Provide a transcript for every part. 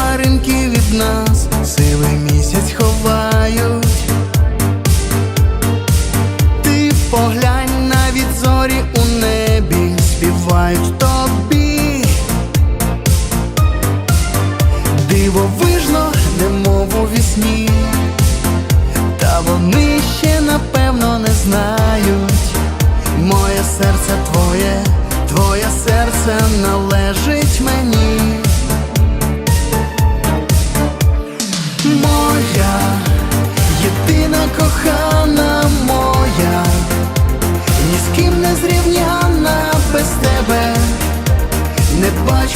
Хмаринки від нас сивий місяць ховають. Ти поглянь навіть зорі у небі співають тобі. Дивовижно, немов у вісні, та вони ще напевно не знають. Моє серце твоє, твоє серце належить мені.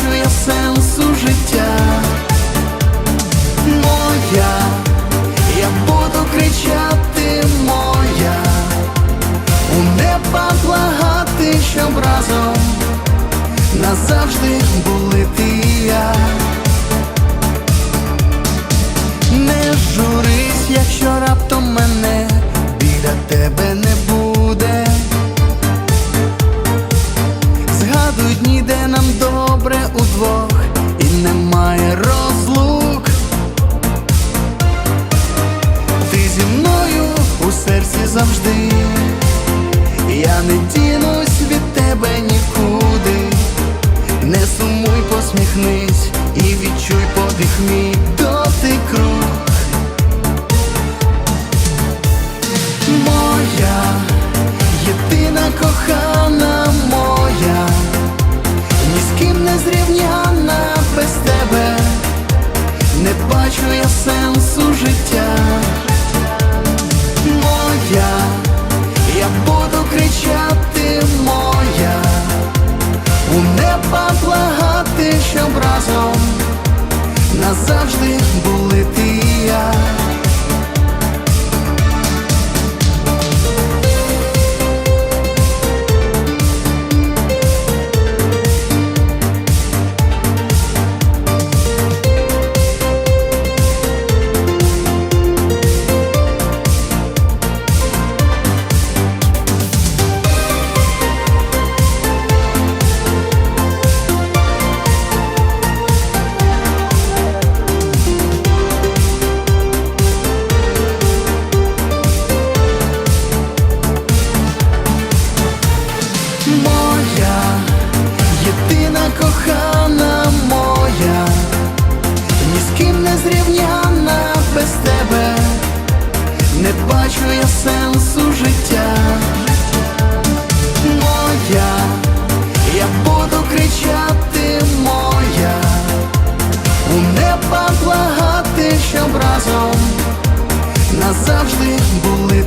Бачу я сенсу життя. Моя, я буду кричати моя, у неба благати, щоб разом назавжди були ти і я. Не журись, якщо раптом мене удвох, і немає розлук. Ти зі мною у серці завжди, я не дінусь від тебе нікуди. Не сумуй, посміхнись і відчуй подих мій бачу я сенсу життя. Моя, я буду кричати сенсу життя. Моя, я буду кричати моя, у неба благати, щоб разом назавжди були